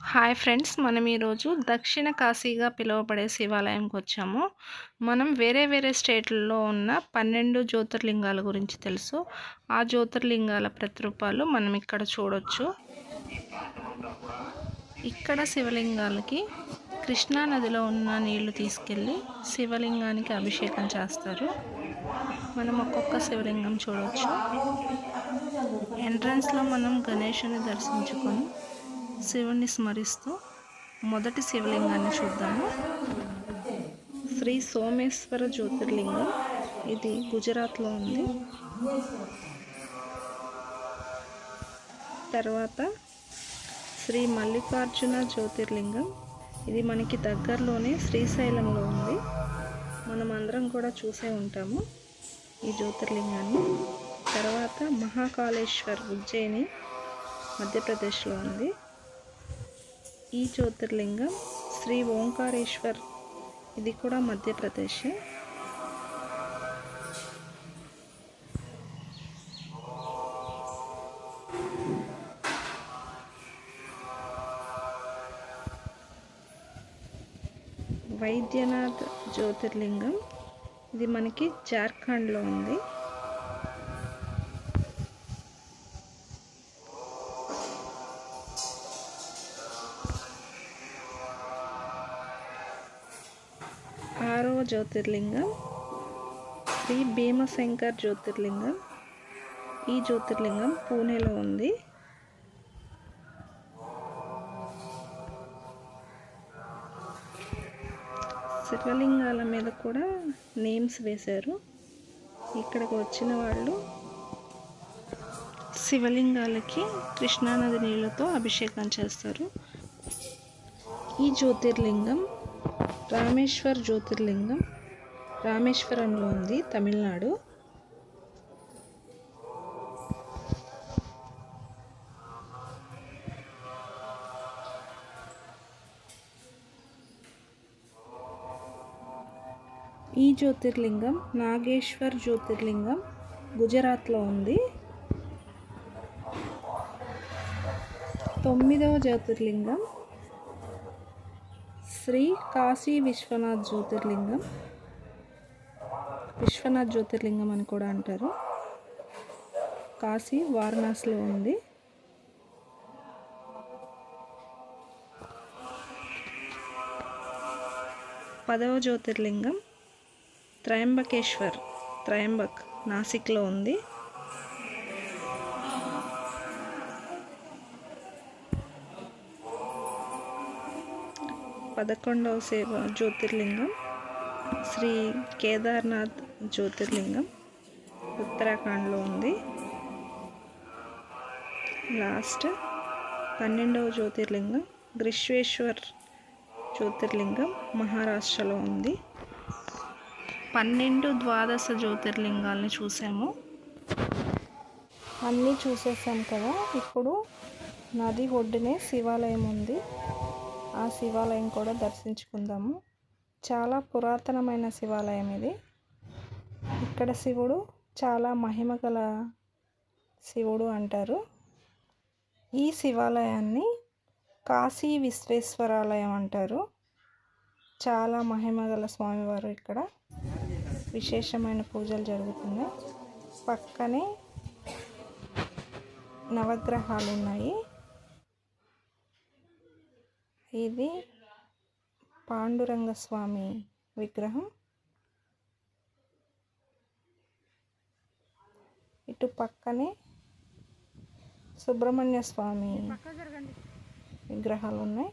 Hi friends. మనం ఈరోజు దక్షిణ కాశీగా పిలువబడే శివాలయంకి వచ్చాము. మనం వేరే వేరే స్టేట్లలో ఉన్న పన్నెండు జ్యోతిర్లింగాల గురించి తెలుసు. ఆ జ్యోతిర్లింగాల ప్రతిరూపాలు మనం ఇక్కడ చూడొచ్చు. ఇక్కడ శివలింగాలకి కృష్ణా నదిలో ఉన్న నీళ్ళు తీసుకెళ్ళి శివలింగానికి అభిషేకం చేస్తారు. మనం ఒక్కొక్క శివలింగం చూడవచ్చు ఎంట్రన్స్లో మనం గణేషుని దర్శించుకొని శివుణ్ణి స్మరిస్తూ మొదటి శివలింగాన్ని చూద్దాము. శ్రీ సోమేశ్వర జ్యోతిర్లింగం. ఇది గుజరాత్లో ఉంది. తర్వాత శ్రీ మల్లికార్జున జ్యోతిర్లింగం. ఇది మనకి దగ్గరలోనే శ్రీశైలంలో ఉంది. మనం అందరం కూడా చూసే ఉంటాము ఈ జ్యోతిర్లింగాన్ని. తర్వాత మహాకాళేశ్వర్ ఉజ్జయిని మధ్యప్రదేశ్లో ఉంది. ఈ జ్యోతిర్లింగం శ్రీ ఓంకారేశ్వర్. ఇది కూడా మధ్యప్రదేశ్. వైద్యనాథ్ జ్యోతిర్లింగం. ఇది మనకి జార్ఖండ్లో ఉంది. ఆరవ జ్యోతిర్లింగం. శ్రీ భీమశంకర్ జ్యోతిర్లింగం. ఈ జ్యోతిర్లింగం పూణేలో ఉంది. శివలింగాల మీద కూడా నేమ్స్ వేశారు. ఇక్కడికి వచ్చిన వాళ్ళు శివలింగాలకి కృష్ణానది నీళ్ళతో అభిషేకం చేస్తారు. ఈ జ్యోతిర్లింగం రామేశ్వర్ జ్యోతిర్లింగం రామేశ్వరంలో ఉంది తమిళనాడు. ఈ జ్యోతిర్లింగం నాగేశ్వర్ జ్యోతిర్లింగం గుజరాత్లో ఉంది. తొమ్మిదవ జ్యోతిర్లింగం శ్రీ కాశీ విశ్వనాథ్ జ్యోతిర్లింగం. విశ్వనాథ్ జ్యోతిర్లింగం అని కూడా అంటారు. కాశీ వారణాసిలో ఉంది. పదవ జ్యోతిర్లింగం త్రయంబకేశ్వర్ త్రయంబక్ నాసిక్లో ఉంది. పదకొండవ సేవ జ్యోతిర్లింగం శ్రీ కేదార్నాథ్ జ్యోతిర్లింగం ఉత్తరాఖండ్లో ఉంది. లాస్ట్ పన్నెండవ జ్యోతిర్లింగం గ్రిశ్వేశ్వర్ జ్యోతిర్లింగం మహారాష్ట్రలో ఉంది. పన్నెండు ద్వాదశ జ్యోతిర్లింగాల్ని చూసాము. అన్నీ చూసేసాం కదా. ఇప్పుడు నది ఒడ్డునే శివాలయం ఉంది. ఆ శివాలయం కూడా దర్శించుకుందాము. చాలా పురాతనమైన శివాలయం ఇది. ఇక్కడ శివుడు చాలా మహిమ గల శివుడు అంటారు. ఈ శివాలయాన్ని కాశీ విశ్వేశ్వరాలయం అంటారు. చాలా మహిమ గల స్వామివారు ఇక్కడ. విశేషమైన పూజలు జరుగుతున్నాయి. పక్కనే నవగ్రహాలు ఉన్నాయి. ఇది పాండురంగ స్వామి విగ్రహం. ఇటు పక్కనే సుబ్రహ్మణ్య స్వామి విగ్రహాలు ఉన్నాయి.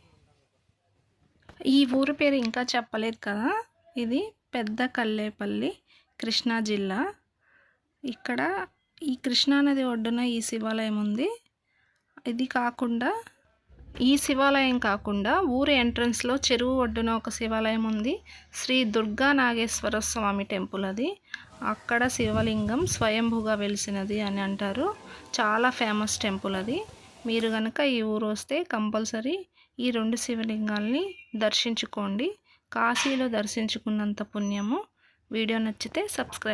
ఈ ఊరు పేరు ఇంకా చెప్పలేదు కదా? ఇది పెద్ద కల్లేపల్లి కృష్ణా జిల్లా. ఇక్కడ ఈ కృష్ణానది ఒడ్డున ఈ శివాలయం ఉంది. ఇది కాకుండా ఈ శివాలయం కాకుండా ఊరి ఎంట్రన్స్లో చెరువు ఒడ్డున ఒక శివాలయం ఉంది. శ్రీ దుర్గా నాగేశ్వర స్వామి టెంపుల్ అది. అక్కడ శివలింగం స్వయంభుగా వెలిసినది అని అంటారు. చాలా ఫేమస్ టెంపుల్ అది. మీరు కనుక ఈ ఊరు వస్తే కంపల్సరీ ఈ రెండు శివలింగాల్ని దర్శించుకోండి. కాశీలో దర్శించుకున్నంత పుణ్యము. వీడియో నచ్చితే సబ్స్క్రైబ్